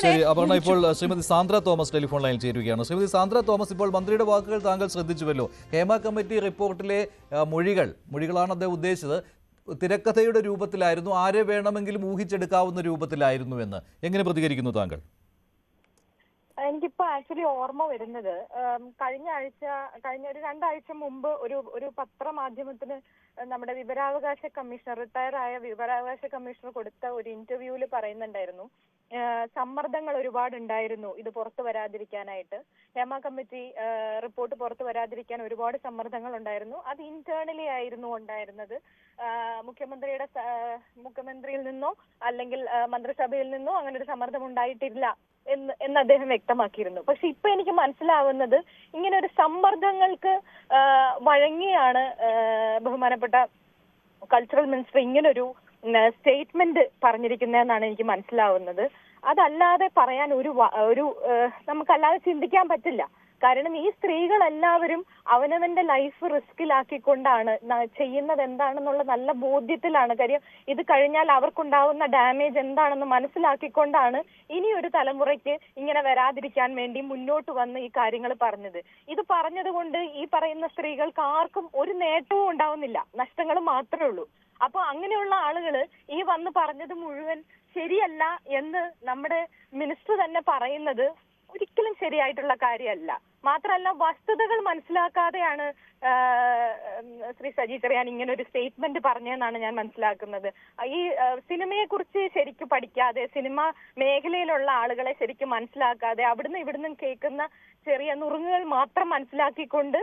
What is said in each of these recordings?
ശരി അപർണ ഇപ്പോൾ Shrimati Sandra Thomas telephone ലൈനിൽ ചേരുകയാണ്. ശ്രീമതി സാന്ദ്ര തോമസ് ഇപ്പോൾ മന്ത്രിയുടെ വാക്കുകൾ താങ്കൾ ശ്രദ്ധിച്ചുവല്ലോ. ഹേമ കമ്മിറ്റി റിപ്പോർട്ടിലെ മൊഴികൾ മൊഴികളാണ് അദ്ദേഹം ഉദ്ദേശിച്ചത്. തിരക്കഥയുടെ രൂപത്തിലായിരുന്നു. ആരെ വേണമെങ്കിലും ഊഹിച്ചെടുക്കാവുന്ന രൂപത്തിലായിരുന്നു എന്ന്. എങ്ങനെ പ്രതികരിക്കുന്നു താങ്കൾ? എനിക്കിപ്പോ ആക്ച്വലി ഓർമ്മ വരുന്നത് കഴിഞ്ഞ ആഴ്ച കഴിഞ്ഞ ഒരു രണ്ടാഴ്ച മുമ്പ് ഒരു ഒരു പത്രമാധ്യമത്തിന് നമ്മുടെ വിവരാവകാശ കമ്മീഷണർ റിട്ടയർ ആയ വിവരാവകാശ കമ്മീഷണർ കൊടുത്ത ഒരു ഇന്റർവ്യൂവിൽ പറയുന്നുണ്ടായിരുന്നു. സമ്മർദ്ദങ്ങൾ ഒരുപാട് ഉണ്ടായിരുന്നു ഇത് പുറത്തു വരാതിരിക്കാനായിട്ട്. ഹേമ കമ്മിറ്റി റിപ്പോർട്ട് പുറത്തു വരാതിരിക്കാൻ ഒരുപാട് സമ്മർദ്ദങ്ങൾ ഉണ്ടായിരുന്നു. അത് ഇന്റേണലി ആയിരുന്നു ഉണ്ടായിരുന്നത്. മുഖ്യമന്ത്രിയുടെ മുഖ്യമന്ത്രിയിൽ നിന്നോ അല്ലെങ്കിൽ മന്ത്രിസഭയിൽ നിന്നോ അങ്ങനെ ഒരു സമ്മർദ്ദം ഉണ്ടായിട്ടില്ല. എന്ന് എന്ന് അദ്ദേഹം വ്യക്തമാക്കിയിരുന്നു. പക്ഷെ ഇപ്പൊ എനിക്ക് മനസ്സിലാവുന്നത് ഇങ്ങനെ ഒരു സമ്മർദ്ദങ്ങൾക്ക് വഴങ്ങിയാണ് ബഹുമാനപ്പെട്ട കൾച്ചറൽ മിനിസ്റ്റർ ഇങ്ങനൊരു സ്റ്റേറ്റ്മെന്റ് പറഞ്ഞിരിക്കുന്നതെന്നാണ് എനിക്ക് മനസ്സിലാവുന്നത്. അതല്ലാതെ പറയാൻ ഒരു ഒരു നമുക്കല്ലാതെ ചിന്തിക്കാൻ പറ്റില്ല. കാരണം ഈ സ്ത്രീകൾ എല്ലാവരും അവനവന്റെ ലൈഫ് റിസ്കിലാക്കിക്കൊണ്ടാണ് ചെയ്യുന്നത് എന്താണെന്നുള്ള നല്ല ബോധ്യത്തിലാണ്. കാര്യം ഇത് കഴിഞ്ഞാൽ അവർക്കുണ്ടാവുന്ന ഡാമേജ് എന്താണെന്ന് മനസ്സിലാക്കിക്കൊണ്ടാണ് ഇനി ഒരു തലമുറയ്ക്ക് ഇങ്ങനെ വരാതിരിക്കാൻ വേണ്ടി മുന്നോട്ട് വന്ന് ഈ കാര്യങ്ങൾ പറഞ്ഞത്. ഇത് പറഞ്ഞത് കൊണ്ട് ഈ പറയുന്ന സ്ത്രീകൾക്ക് ആർക്കും ഒരു നേട്ടവും ഉണ്ടാവുന്നില്ല. നഷ്ടങ്ങൾ മാത്രമേ ഉള്ളൂ. അപ്പൊ അങ്ങനെയുള്ള ആളുകൾ ഈ വന്ന് പറഞ്ഞത് മുഴുവൻ ശരിയല്ല എന്ന് നമ്മുടെ മിനിസ്റ്റർ തന്നെ പറയുന്നത് ഒരിക്കലും ശരിയായിട്ടുള്ള കാര്യമല്ല. മാത്രമല്ല വസ്തുതകൾ മനസ്സിലാക്കാതെയാണ് ശ്രീ സജി ചെറിയാൻ ഇങ്ങനെ ഒരു സ്റ്റേറ്റ്മെന്റ് പറഞ്ഞതെന്നാണ് ഞാൻ മനസ്സിലാക്കുന്നത്. ഈ സിനിമയെ കുറിച്ച് ശരിക്കും പഠിക്കാതെ സിനിമ മേഖലയിലുള്ള ആളുകളെ ശരിക്കും മനസ്സിലാക്കാതെ അവിടുന്ന് ഇവിടുന്ന് കേൾക്കുന്ന ചെറിയ നുറുങ്ങുകൾ മാത്രം മനസ്സിലാക്കിക്കൊണ്ട്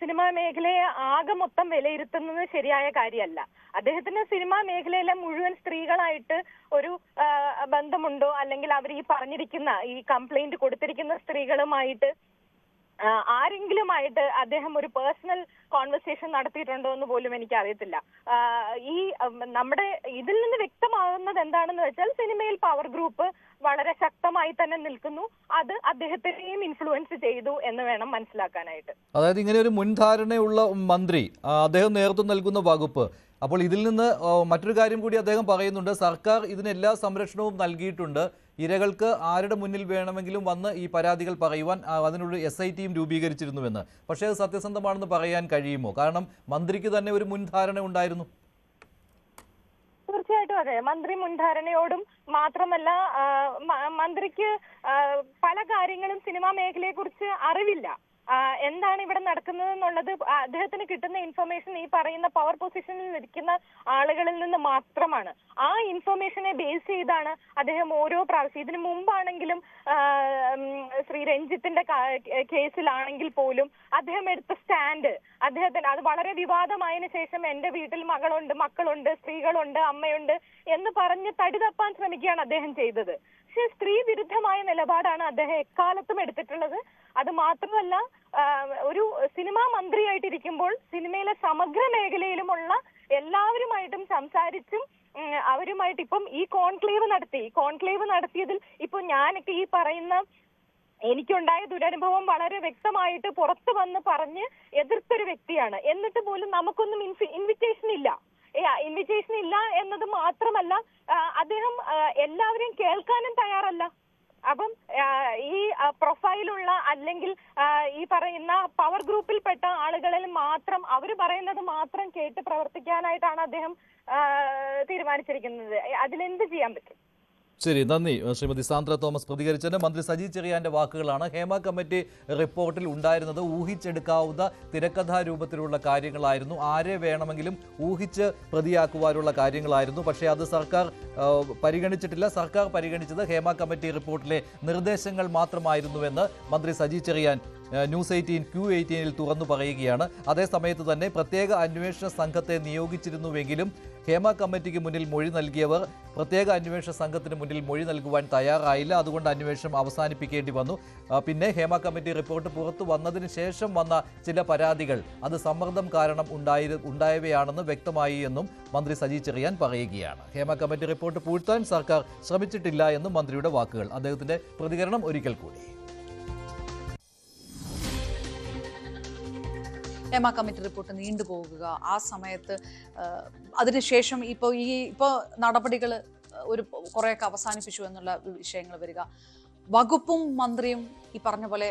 സിനിമാ മേഖലയെ ആകെ മൊത്തം വിലയിരുത്തുന്നത് ശരിയായ കാര്യമല്ല. അദ്ദേഹത്തിന് സിനിമാ മേഖലയിലെ മുഴുവൻ സ്ത്രീകളായിട്ട് ഒരു ബന്ധമുണ്ടോ? അല്ലെങ്കിൽ അവർ ഈ പറഞ്ഞിരിക്കുന്ന ഈ കംപ്ലൈന്റ് കൊടുത്തിരിക്കുന്ന സ്ത്രീകളുമായിട്ട് ആരെങ്കിലുമായിട്ട് അദ്ദേഹം ഒരു പേഴ്സണൽ കോൺവെർസേഷൻ നടത്തിയിട്ടുണ്ടോ എന്ന് പോലും എനിക്ക് അറിയത്തില്ല ഈ നമ്മുടെ ഇതിൽ നിന്ന് വ്യക്തമാകുന്നത് എന്താണെന്ന് വെച്ചാൽ സിനിമയിൽ പവർ ഗ്രൂപ്പ് വളരെ ശക്തമായി തന്നെ നിൽക്കുന്നു. അത് അദ്ദേഹത്തിനെയും ഇൻഫ്ലുവൻസ് ചെയ്തു എന്ന് വേണം മനസ്സിലാക്കാനായിട്ട്. അതായത് ഇങ്ങനെ ഒരു മുൻധാരണയുള്ള മന്ത്രി അദ്ദേഹം നേതൃത്വം നൽകുന്ന വകുപ്പ്. അപ്പോൾ ഇതിൽ നിന്ന് മറ്റൊരു കാര്യം കൂടി അദ്ദേഹം പറയുന്നുണ്ട്. സർക്കാർ ഇതിന് എല്ലാ സംരക്ഷണവും നൽകിയിട്ടുണ്ട്. ഇരകൾക്ക് ആരുടെ മുന്നിൽ വേണമെങ്കിലും വന്ന് ഈ പരാതികൾ പറയുവാൻ അതിനുള്ള എസ് ഐ ടിയും രൂപീകരിച്ചിരുന്നുവെന്ന്. പക്ഷേ അത് സത്യസന്ധമാണെന്ന് പറയാൻ കഴിയുമോ? കാരണം മന്ത്രിക്ക് തന്നെ ഒരു മുൻധാരണ ഉണ്ടായിരുന്നു. തീർച്ചയായിട്ടും അതെ. മന്ത്രി മുൻധാരണയോടും മാത്രമല്ല മന്ത്രിക്ക് പല കാര്യങ്ങളും സിനിമാ മേഖലയെ കുറിച്ച് അറിവില്ല. എന്താണ് ഇവിടെ നടക്കുന്നത് എന്നുള്ളത് അദ്ദേഹത്തിന് കിട്ടുന്ന ഇൻഫർമേഷൻ ഈ പറയുന്ന പവർ പൊസിഷനിൽ നിൽക്കുന്ന ആളുകളിൽ നിന്ന് മാത്രമാണ്. ആ ഇൻഫർമേഷനെ ബേസ് ചെയ്താണ് അദ്ദേഹം ഓരോ പ്രാവശ്യം. ഇതിനു മുമ്പാണെങ്കിലും ശ്രീ രഞ്ജിത്തിന്റെ കേസിലാണെങ്കിൽ പോലും അദ്ദേഹം എടുത്ത സ്റ്റാൻഡ് അദ്ദേഹത്തിന് അത് വളരെ വിവാദമായതിനു ശേഷം എന്റെ വീട്ടിൽ മകളുണ്ട് മക്കളുണ്ട് സ്ത്രീകളുണ്ട് അമ്മയുണ്ട് എന്ന് പറഞ്ഞ് തടി തപ്പാൻ ശ്രമിക്കുകയാണ് അദ്ദേഹം ചെയ്തത്. പക്ഷെ സ്ത്രീ വിരുദ്ധമായ നിലപാടാണ് അദ്ദേഹം എക്കാലത്തും എടുത്തിട്ടുള്ളത്. അത് മാത്രമല്ല ഒരു സിനിമാ മന്ത്രിയായിട്ടിരിക്കുമ്പോൾ സിനിമയിലെ സമഗ്ര മേഖലയിലുമുള്ള എല്ലാവരുമായിട്ടും സംസാരിച്ചും അവരുമായിട്ട് ഇപ്പം ഈ കോൺക്ലേവ് നടത്തി കോൺക്ലേവ് നടത്തിയതിൽ ഇപ്പൊ ഞാനൊക്കെ ഈ പറയുന്ന എനിക്കുണ്ടായ ദുരനുഭവം വളരെ വ്യക്തമായിട്ട് പുറത്തു വന്ന് പറഞ്ഞ് എതിർത്തൊരു വ്യക്തിയാണ്. എന്നിട്ട് പോലും നമുക്കൊന്നും ഇൻവിറ്റേഷൻ ഇല്ല. ഇൻവിറ്റേഷൻ ഇല്ല എന്നത് മാത്രമല്ല അദ്ദേഹം എല്ലാവരെയും കേൾക്കാനും തയ്യാറല്ല. അപ്പം ഈ പ്രൊഫൈലുള്ള അല്ലെങ്കിൽ ഈ പറയുന്ന പവർ ഗ്രൂപ്പിൽപ്പെട്ട ആളുകളിൽ മാത്രം അവർ പറയുന്നത് മാത്രം കേട്ട് പ്രവർത്തിക്കാനായിട്ടാണ് അദ്ദേഹം തീരുമാനിച്ചിരിക്കുന്നത്. അതിലെന്ത് ചെയ്യാൻ പറ്റും? ശരി നന്ദി. ശ്രീമതി സാന്ദ്ര തോമസ് പ്രതികരിച്ചതിന് മന്ത്രി സജി ചെറിയാന്റെ വാക്കുകളാണ്. ഹേമ കമ്മിറ്റി റിപ്പോർട്ടിൽ ഉണ്ടായിരുന്നത് ഊഹിച്ചെടുക്കാവുന്ന തിരക്കഥാ രൂപത്തിലുള്ള കാര്യങ്ങളായിരുന്നു. ആരെ വേണമെങ്കിലും ഊഹിച്ച് പ്രതിയാക്കുവാനുള്ള കാര്യങ്ങളായിരുന്നു. പക്ഷേ അത് സർക്കാർ പരിഗണിച്ചിട്ടില്ല. സർക്കാർ പരിഗണിച്ചത് ഹേമ കമ്മിറ്റി റിപ്പോർട്ടിലെ നിർദ്ദേശങ്ങൾ മാത്രമായിരുന്നുവെന്ന് മന്ത്രി Saji Cherian news eighteen Q എയ്റ്റീനിൽ തുറന്നു പറയുകയാണ്. അതേസമയത്ത് തന്നെ പ്രത്യേക അന്വേഷണ സംഘത്തെ നിയോഗിച്ചിരുന്നുവെങ്കിലും ഹേമ കമ്മിറ്റിക്ക് മുന്നിൽ മൊഴി നൽകിയവർ പ്രത്യേക അന്വേഷണ സംഘത്തിന് മുന്നിൽ മൊഴി നൽകുവാൻ തയ്യാറായില്ല. അതുകൊണ്ട് അന്വേഷണം അവസാനിപ്പിക്കേണ്ടി വന്നു. പിന്നെ ഹേമ കമ്മിറ്റി റിപ്പോർട്ട് പുറത്തു വന്നതിന് ശേഷം വന്ന ചില പരാതികൾ അത് സമ്മർദ്ദം കാരണം ഉണ്ടായി ഉണ്ടായവയാണെന്ന് വ്യക്തമായി എന്നും മന്ത്രി സജി ചെറിയാൻ പറയുകയാണ്. ഹേമ കമ്മിറ്റി റിപ്പോർട്ട് പൂഴ്ത്താൻ സർക്കാർ ശ്രമിച്ചിട്ടില്ല എന്നും മന്ത്രിയുടെ വാക്കുകൾ. അദ്ദേഹത്തിന്റെ പ്രതികരണം ഒരിക്കൽ കൂടി. ഹേമ കമ്മിറ്റി റിപ്പോർട്ട് നീണ്ടുപോകുക ആ സമയത്ത് അതിനുശേഷം ഇപ്പോൾ ഈ ഇപ്പോൾ നടപടികൾ ഒരു കുറേയൊക്കെ അവസാനിപ്പിച്ചു എന്നുള്ള വിഷയങ്ങൾ വരിക. വകുപ്പും മന്ത്രിയും ഈ പറഞ്ഞ പോലെ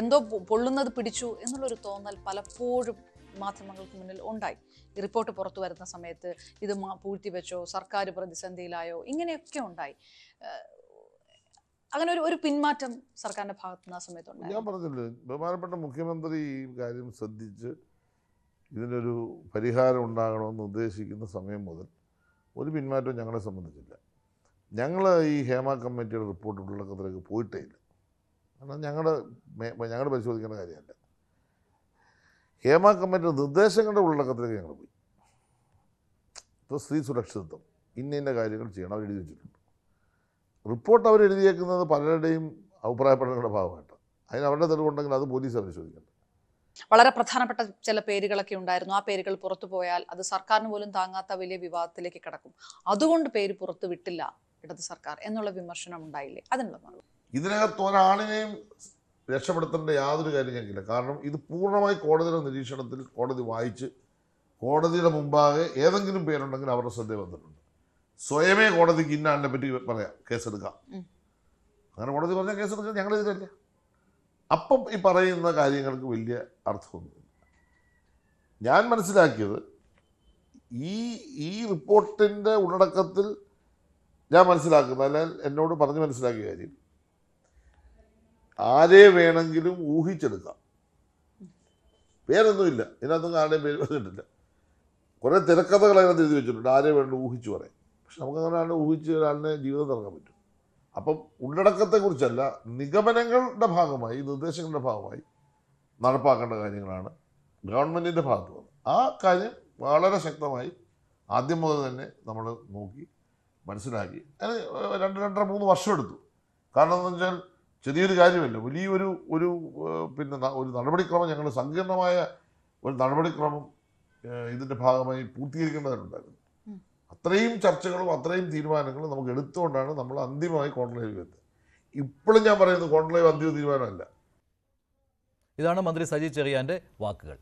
എന്തോ പൊള്ളുന്നത് പിടിച്ചു എന്നുള്ളൊരു തോന്നൽ പലപ്പോഴും മാധ്യമങ്ങൾക്ക് മുന്നിൽ ഉണ്ടായി. ഈ റിപ്പോർട്ട് പുറത്തു വരുന്ന സമയത്ത് ഇത് പൂഴ്ത്തിവെച്ചോ സർക്കാർ പ്രതിസന്ധിയിലായോ ഇങ്ങനെയൊക്കെ ഉണ്ടായി. അങ്ങനെ ഒരു ഒരു പിന്മാറ്റം സർക്കാരിന്റെ ഭാഗത്ത് നിന്ന് ആ സമയത്ത് ഞാൻ പറഞ്ഞില്ലേ ബഹുമാനപ്പെട്ട മുഖ്യമന്ത്രി ഈ കാര്യം ശ്രദ്ധിച്ച് ഇതിനൊരു പരിഹാരം ഉണ്ടാകണമെന്ന് ഉദ്ദേശിക്കുന്ന സമയം മുതൽ ഒരു പിന്മാറ്റവും ഞങ്ങളെ സംബന്ധിച്ചില്ല. ഞങ്ങൾ ഈ ഹേമ കമ്മിറ്റിയുടെ റിപ്പോർട്ട് ഉള്ളടക്കത്തിലേക്ക് പോയിട്ടേ ഇല്ല. കാരണം ഞങ്ങളുടെ ഞങ്ങൾ പരിശോധിക്കേണ്ട കാര്യമല്ല. ഹേമ കമ്മിറ്റിയുടെ നിർദ്ദേശങ്ങളുടെ ഉള്ളടക്കത്തിലേക്ക് ഞങ്ങൾ പോയി. ഇപ്പോൾ സ്ത്രീ സുരക്ഷിതത്വം ഇന്ന ഇന്ന കാര്യങ്ങൾ ചെയ്യണം അവർ എഴുതി വെച്ചിട്ടുണ്ട്. റിപ്പോർട്ട് അവർ എഴുതിയേക്കുന്നത് പലരുടെയും അഭിപ്രായപ്പെടലുകളുടെ ഭാഗമായിട്ട്. അതിന് അവരുടെ തെളിവുണ്ടെങ്കിൽ അത് പോലീസ് പരിശോധിക്കണം വളരെ പ്രധാനപ്പെട്ട ചില പേരുകളൊക്കെ ഉണ്ടായിരുന്നു. ആ പേരുകൾ പുറത്തു പോയാൽ അത് സർക്കാരിന് പോലും താങ്ങാത്ത വലിയ വിവാദത്തിലേക്ക് കിടക്കും. അതുകൊണ്ട് പേര് പുറത്തു വിട്ടില്ല ഇടത് സർക്കാർ എന്നുള്ള വിമർശനം ഉണ്ടായില്ലേ? അതിനുള്ള ഇതിനകത്ത് ഒരാളിനെയും രക്ഷപ്പെടുത്തേണ്ട യാതൊരു കാര്യം ഞങ്ങൾക്കില്ല കാരണം ഇത് പൂർണമായി കോടതിയുടെ നിരീക്ഷണത്തിൽ കോടതി വായിച്ച് കോടതിയുടെ മുമ്പാകെ ഏതെങ്കിലും പേരുണ്ടെങ്കിൽ അവരുടെ ശ്രദ്ധ വന്നിട്ടുണ്ട്. സ്വയമേ കോടതിക്ക് ഇന്ന ആളിനെ പറ്റി പറയാം കേസെടുക്കാം. അങ്ങനെ കോടതി പറഞ്ഞാൽ ഞങ്ങൾ ഞങ്ങളെതിരല്ല അപ്പം ഈ പറയുന്ന കാര്യങ്ങൾക്ക് വലിയ അർത്ഥമൊന്നുമില്ല. ഞാൻ മനസ്സിലാക്കിയത് ഈ ഈ റിപ്പോർട്ടിന്റെ ഉള്ളടക്കത്തിൽ ഞാൻ മനസ്സിലാക്കുന്നത് അല്ലെങ്കിൽ എന്നോട് പറഞ്ഞ് മനസ്സിലാക്കിയ കാര്യം. ആരെ വേണമെങ്കിലും ഊഹിച്ചെടുക്കാം. പേരൊന്നുമില്ല. ഇതിനകത്തൊന്നും ആരുടെയും പേര് പറഞ്ഞിട്ടില്ല കുറേ തിരക്കഥകൾ അതിനകത്ത് എഴുതി വെച്ചിട്ടുണ്ട്. ആരെ വേണ്ട ഊഹിച്ചു പറയാം. പക്ഷെ നമുക്ക് അങ്ങനെ ആളെ ഊഹിച്ച് ഒരാളിനെ ജീവിതം തുടങ്ങാൻ പറ്റും. അപ്പം ഉള്ളടക്കത്തെക്കുറിച്ചല്ല നിഗമനങ്ങളുടെ ഭാഗമായി നിർദ്ദേശങ്ങളുടെ ഭാഗമായി നടപ്പാക്കേണ്ട കാര്യങ്ങളാണ് ഗവൺമെന്റിന്റെ ഭാഗത്ത് വന്നത്. ആ കാര്യം വളരെ ശക്തമായി ആദ്യം മുതൽ തന്നെ നമ്മൾ നോക്കി മനസ്സിലാക്കി. അതിന് രണ്ട് രണ്ടര മൂന്ന് വർഷം എടുത്തു. കാരണം എന്ന് വെച്ചാൽ ചെറിയൊരു കാര്യമല്ല. വലിയൊരു ഒരു പിന്നെ ഒരു നടപടിക്രമം ഞങ്ങൾ സങ്കീർണമായ ഒരു നടപടിക്രമം ഇതിന്റെ ഭാഗമായി പൂർത്തീകരിക്കേണ്ടതായിട്ടുണ്ടായിരുന്നു. അത്രയും ചർച്ചകളും അത്രയും തീരുമാനങ്ങളും നമുക്ക് എടുത്തുകൊണ്ടാണ് നമ്മൾ അന്തിമമായി കോൺക്ലേവിൽ എത്തുന്നത് ഇപ്പോഴും ഞാൻ പറയുന്നത് കോൺക്ലേവ് അന്തിമ തീരുമാനമല്ല. ഇതാണ് മന്ത്രി സജി ചെറിയാന്റെ വാക്കുകൾ.